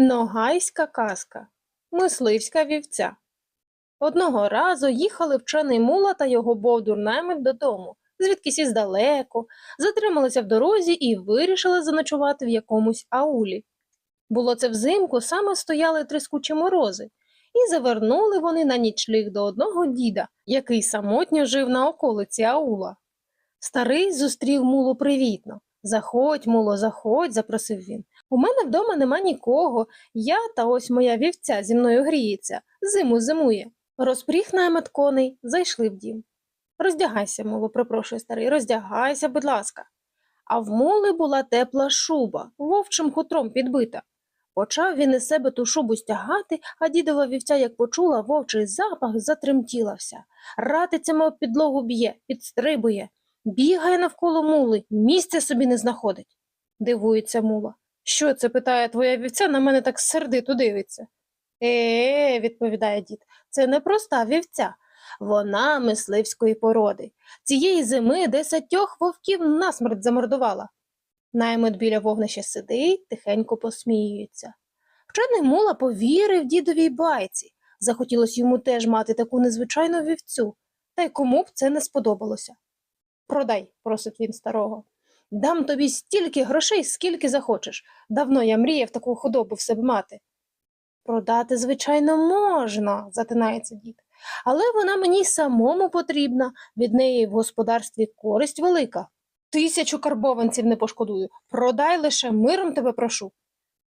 Ногайська казка. Мисливська вівця. Одного разу їхали вчений мула та його бовдур наймит додому, звідкись із далеко, затрималися в дорозі і вирішили заночувати в якомусь аулі. Було це взимку, саме стояли трискучі морози, і завернули вони на нічліг до одного діда, який самотньо жив на околиці аула. Старий зустрів мулу привітно. Заходь, муло, заходь, запросив він. У мене вдома нема нікого. Я та ось моя вівця зі мною гріється, зиму зимує. Розпріг наймет коней, зайшли в дім. Роздягайся, муло, припрошує старий, роздягайся, будь ласка. А в мули була тепла шуба, вовчим хутром підбита. Почав він із себе ту шубу стягати, а дідова вівця, як почула вовчий запах, затремтіла вся. Ратицями об підлогу б'є, підстрибує, бігає навколо мули, місця собі не знаходить. Дивується мула. Що це, питає твоя вівця, на мене так сердито дивиться. Е, відповідає дід, це не проста вівця. Вона мисливської породи. Цієї зими десятьох вовків насмерть замордувала. Наймит біля вогнища сидить, тихенько посміюється. Вчений мула повірив дідовій байці. Захотілося йому теж мати таку незвичайну вівцю, та й кому б це не сподобалося. Продай, просить він старого. Дам тобі стільки грошей, скільки захочеш. Давно я мріяв таку худобу в себе мати. Продати, звичайно, можна, затинається дід, але вона мені самому потрібна, від неї в господарстві користь велика. Тисячу карбованців не пошкодую, продай лише миром тебе прошу.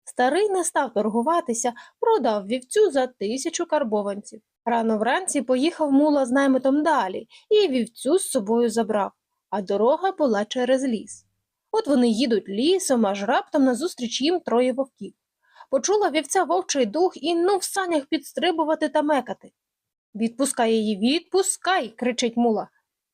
Старий не став торгуватися, продав вівцю за тисячу карбованців. Рано вранці поїхав мула з наймитом далі і вівцю з собою забрав, а дорога була через ліс. От вони їдуть лісом, аж раптом назустріч їм троє вовків. Почула вівця вовчий дух і ну в санях підстрибувати та мекати. Відпускай її, відпускай, кричить мула,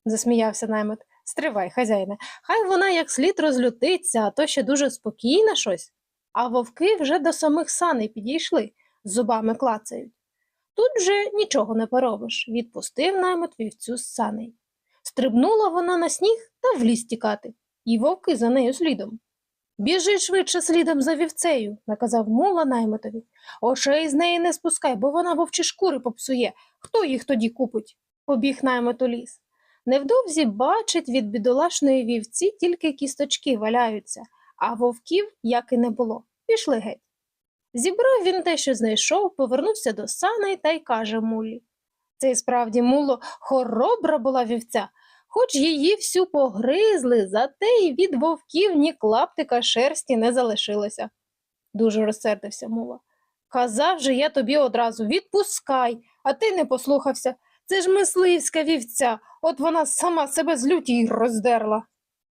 засміявся наймит. Стривай, хазяїне, хай вона як слід розлютиться, а то ще дуже спокійна щось. А вовки вже до самих саней підійшли, зубами клацають. Тут же нічого не поробиш, відпустив наймит вівцю з саней. Стрибнула вона на сніг та в ліс тікати, і вовки за нею слідом. Біжи швидше слідом за вівцею, наказав мула наймитові. Очей з неї не спускай, бо вона вовчі шкури попсує. Хто їх тоді купить? Побіг наймит у ліс. Невдовзі бачить від бідолашної вівці тільки кісточки валяються, а вовків як і не було. Пішли геть. Зібрав він те, що знайшов, повернувся до саней та й каже мулі. Це й справді муло хоробра була вівця, хоч її всю погризли, зате й від вовків ні клаптика шерсті не залишилося. Дуже розсердився мула. Казав же я тобі одразу відпускай, а ти не послухався. Це ж мисливська вівця, от вона сама себе з люті роздерла.